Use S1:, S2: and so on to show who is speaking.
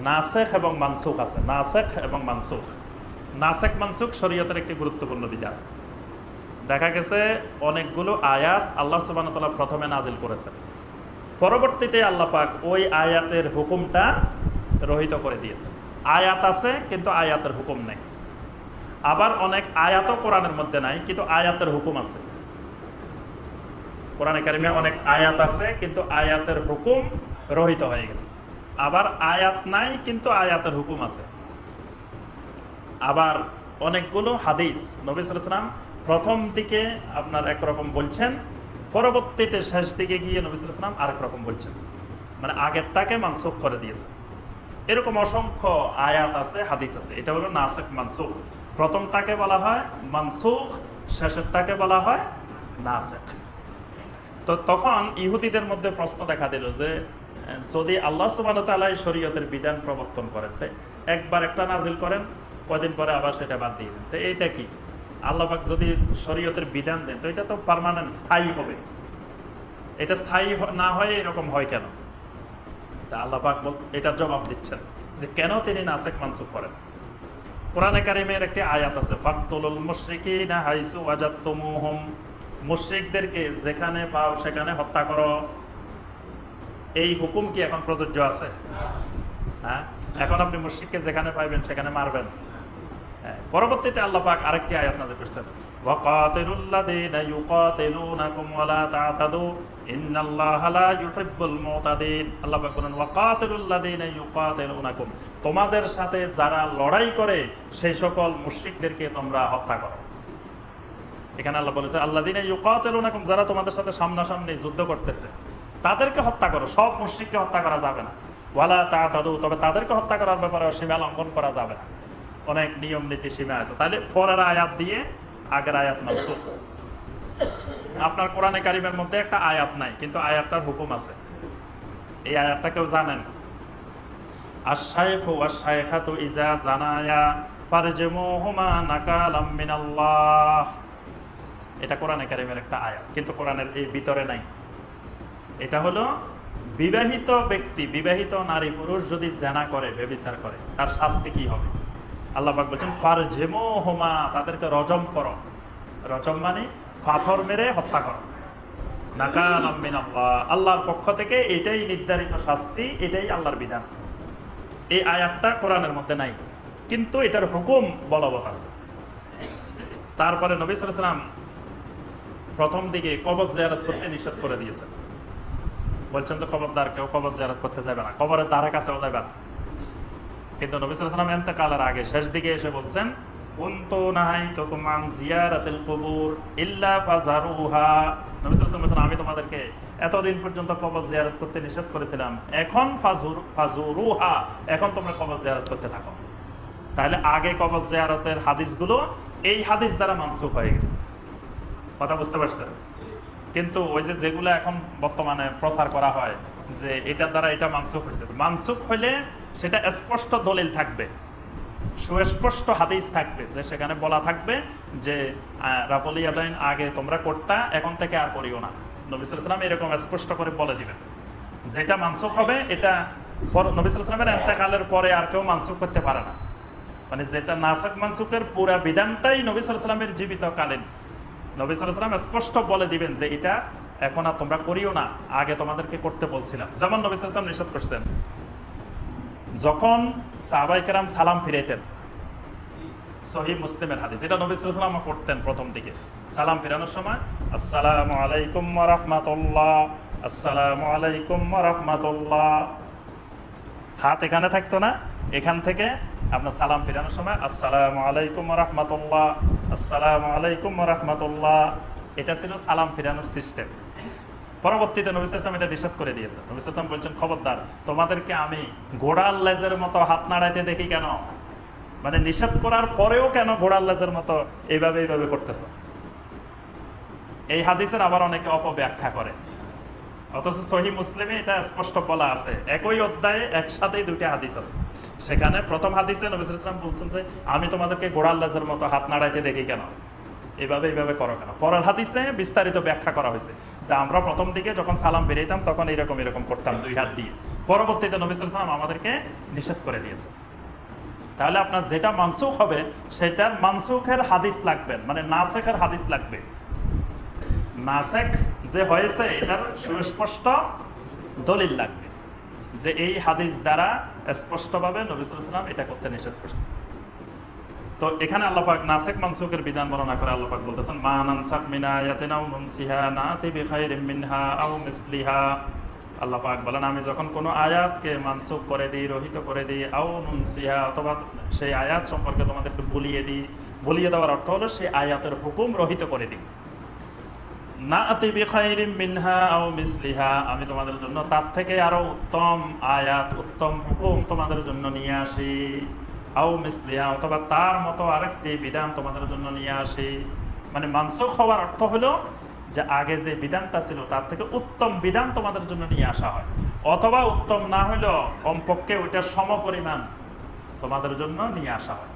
S1: নাসেখ এবং মানসুখ আছে। নাসেখ এবং মানসুখ। নাসেখ, মানসুখ শরীয়তের একটি গুরুত্বপূর্ণ বিধান। দেখা গেছে অনেকগুলো আয়াত আল্লাহ সুবাহ তাআলা প্রথমে নাজিল করেছেন। পরবর্তীতে আল্লাহ পাক ওই আয়াতের হুকুমটা রহিত করে দিয়েছেন। আয়াত আছে, কিন্তু আয়াতের হুকুম নেই। আবার অনেক আয়াতও কোরআনের মধ্যে নাই, কিন্তু আয়াতের হুকুম আছে। কোরআনে কারিমে অনেক আয়াত আছে, কিন্তু আয়াতের হুকুম রহিত হয়ে গেছে। আবার আয়াত নাই, কিন্তু আয়াতের হুকুম আছে। আবার অনেকগুলো হাদিস, নবী সালাম প্রথম দিকে আপনার একরকম বলছেন, পরবর্তীতে শেষ দিকে গিয়ে নবী সালাম আরেক রকম বলছেন। মানে আগেরটাকে মানসুখ করে দিয়েছে। এরকম অসংখ্য আয়াত আছে, হাদিস আছে। এটা হলো নাসেক মানসুখ। প্রথমটাকে বলা হয় মানসুখ, শেষেরটাকে বলা হয় নাসেক তো তখন ইহুদিদের মধ্যে প্রশ্ন দেখা দিল যে যদি আল্লাহ সুবাহ তালাই শরীয়তের বিধান প্রবর্তন করেন তাই একবার একটা নাজিল করেন কদিন পরে আবার সেটা বাদ দিয়ে দেন। তো এইটা কি? আল্লাহ পাক যদি শরীয়তের বিধান দেন, তো এটা তো পার্মানেন্ট স্থায়ী হবে। এটা স্থায়ী না হয়ে এরকম হয় কেন? তা আল্লাহ পাক বল- এটার জবাব দিচ্ছেন যে, কেন তিনি নাসেক মানসুখ করেন? কোরআনে কারিমের একটি আয়াত আছে ফাকতুলুল মুশরিকিনা হাইসু ওয়াজাদতুমুহুম। মুশরিকদেরকে যেখানে পাও সেখানে হত্যা করো। এই হুকুম কি এখন প্রযোজ্য আছে? হ্যাঁ? এখন আপনি মুশরিককে যেখানে পাইবেন সেখানে মারবেন। হ্যাঁ, পরবর্তীতে আল্লাহ পাক আরেকটি আয়াত নাযিল করছেন। আল্লাহ বলেন তোমাদের সাথে যারা লড়াই করে সেই সকল মুশরিকদেরকে তোমরা হত্যা করো। এখানে আল্লাহ বলেছে আল্লাহ দিনে ইউকাতিলুনাকুম, যারা তোমাদের সাথে সামনাসামনি যুদ্ধ করতেছে, তাদেরকে হত্যা করো, সব মুশরিককে হত্যা করা যাবে না। ওয়ালা তা'তাদু, তবে তাদেরকে হত্যা করার ব্যাপারে সীমা লঙ্ঘন করা যাবে না। অনেক নিয়ম নীতি সীমা আছে। তাহলে পরের আয়াত দিয়ে আগের আয়াত মানসুখ। আপনার কোরআনে কারিমের মধ্যে একটা আয়াত নাই, কিন্তু আয়াতটার হুকুম আছে। এই আয়াতটা কেউ জানেন? আশাইখু আশাইখাতু ইজা জানায়া ফারজমুহুমা নাকালাম মিনাল্লাহ। এটা কোরআনে কারিমের একটা আয়াত, কিন্তু কোরআনের এই ভিতরে নাই। এটা হলো বিবাহিত ব্যক্তি, বিবাহিত নারী পুরুষ যদি জেনা করে বেবিচার করে, তার শাস্তি কি হবে? আল্লাহ পাক বলছেন ফারজেমো হোমা তাদেরকে রজম করো। রজম মানে পাথর মেরে হত্যা করো। আল্লাহর পক্ষ থেকে এটাই নির্ধারিত শাস্তি, এটাই আল্লাহর বিধান। এই আয়াতটা কোরআনের মধ্যে নাই, কিন্তু এটার হুকুম বলবৎ আছে। তারপরে নবী সালাম প্রথম দিকে কবর জিয়ারত করতে নিষেধ করে দিয়েছেন বলছেন তো খবরদার কেউ কবর জিয়ারত করতে যাবে না। কবরের ধারে কাছেও যাবে না। কিন্তু নবী সাল্লাম এন্তেকালের আগে শেষ দিকে এসে বলছেন, কুনতু নাহাইতুকুম আন জিয়ারাতিল কুবুর ইল্লা ফাজারুহা নবী সাল্লাল্লাহু আমি তোমাদেরকে এতদিন পর্যন্ত কবর জিয়ারত করতে নিষেধ করেছিলাম। এখন ফাজুর, ফাজুরুহা। এখন তোমরা কবর জিয়ারত করতে থাকো। তাহলে আগে কবর জিয়ারতের হাদিসগুলো এই হাদিস দ্বারা মানসুখ হয়ে গেছে। কথা বুঝতে পারছেন? কিন্তু ওই যে যেগুলো এখন বর্তমানে প্রচার করা হয়, যে এটার দ্বারা এটা মানসুখ হয়েছে। মানসুখ হইলে সেটা স্পষ্ট দলিল থাকবে। সুস্পষ্ট হাদিস থাকবে, যে সেখানে বলা থাকবে যে রাপল ইয়াদাইন আগে তোমরা করতা, এখন থেকে আর করিও না। নবিসাম এরকম স্পষ্ট করে বলে দিবেন। যেটা মানসুখ হবে, এটা নবিসামের এন্তেকালের পরে আর কেউ মানসুখ করতে পারে না। মানে যেটা নাসাক মানসুকের পুরা বিধানটাই নবী সালামের জীবিত কালীন নবী স্পষ্ট বলে দিবেন যে এটা এখন আর তোমরা করিও না, আগে তোমাদেরকে করতে বলছিলাম। যেমন নবী নিষেধ করছেন, যখন সাহাবাইকেরাম সালাম ফিরাইতেন সহি মুসলিমের হাদিস, এটা নবী করতেন প্রথম দিকে। সালাম ফিরানোর সময়, আসসালামু আলাইকুম রহমাতুল্লাহ, আসসালামু আলাইকুম রহমাতুল্লাহ। হাত এখানে থাকতো না, এখান থেকে আপনার সালাম ফিরানোর সময়, আসসালামু আলাইকুম রহমতুল্লাহ, আসসালামু আলাইকুম রহমতুল্লাহ। এটা ছিল সালাম ফিরানোর সিস্টেম। পরবর্তীতে নবী ইসলাম এটা নিষেধ করে দিয়েছে। নবী ইসলাম বলছেন, খবরদার, তোমাদেরকে আমি ঘোড়ার লেজের মতো হাত নাড়াইতে দেখি কেন? মানে নিষেধ করার পরেও কেন ঘোড়ার লেজের মতো এইভাবে এইভাবে করতেছ? এই হাদিসের আবার অনেকে অপব্যাখ্যা করে। অথচ সহি মুসলিমে এটা স্পষ্ট বলা আছে। একই অধ্যায়ে একসাথেই দুইটা হাদিস আছে। সেখানে প্রথম হাদিসে নবী ইসলাম বলছেন যে, আমি তোমাদেরকে গোড়াল লেজের মতো হাত নাড়াইতে দেখি কেন? এভাবে এইভাবে করো কেন? পরের হাদিসে বিস্তারিত ব্যাখ্যা করা হয়েছে যে, আমরা প্রথম দিকে যখন সালাম বেরিয়েতাম তখন এরকম এরকম করতাম দুই হাত দিয়ে। পরবর্তীতে নবী সালাম আমাদেরকে নিষেধ করে দিয়েছে। তাহলে আপনার যেটা মানসুখ হবে, সেটার মানসুখের হাদিস লাগবে। মানে নাসেখের হাদিস লাগবে। নাসেখ যে হয়েছে, এটার সুস্পষ্ট দলিল লাগবে যে এই হাদিস দ্বারা স্পষ্টভাবে নবী সাল্লাম এটা করতে নিষেধ করছে তো এখানে আল্লাহ পাক নাসেক মানসুকের বিধান বর্ণনা করে আল্লাহ পাক বলতেছেন, মা নানসাক মিন আয়াতিন আও নুনসিহা নাতি বিখাইরিম মিনহা আও মিসলিহা। আল্লাহ বলেন, আমি যখন কোনো আয়াতকে মানসুক করে দিই, রহিত করে দিই, আও নুনসিহা অথবা সেই আয়াত সম্পর্কে তোমাদেরকে বলিয়ে দিই, বলিয়ে দেওয়ার অর্থ হলো সেই আয়াতের হুকুম রহিত করে দিই। না মিনহা আমি তোমাদের জন্য তার থেকে আরও উত্তম আয়াত, উত্তম হুকুম তোমাদের জন্য নিয়ে আসি। আও মিসলিহা, অথবা তার মতো আরেকটি বিধান তোমাদের জন্য নিয়ে আসি। মানে মানসুখ হওয়ার অর্থ হলো যে আগে যে বিধানটা ছিল তার থেকে উত্তম বিধান তোমাদের জন্য নিয়ে আসা হয়। অথবা উত্তম না হলেও কমপক্ষে ওইটার সমপরিমাণ তোমাদের জন্য নিয়ে আসা হয়।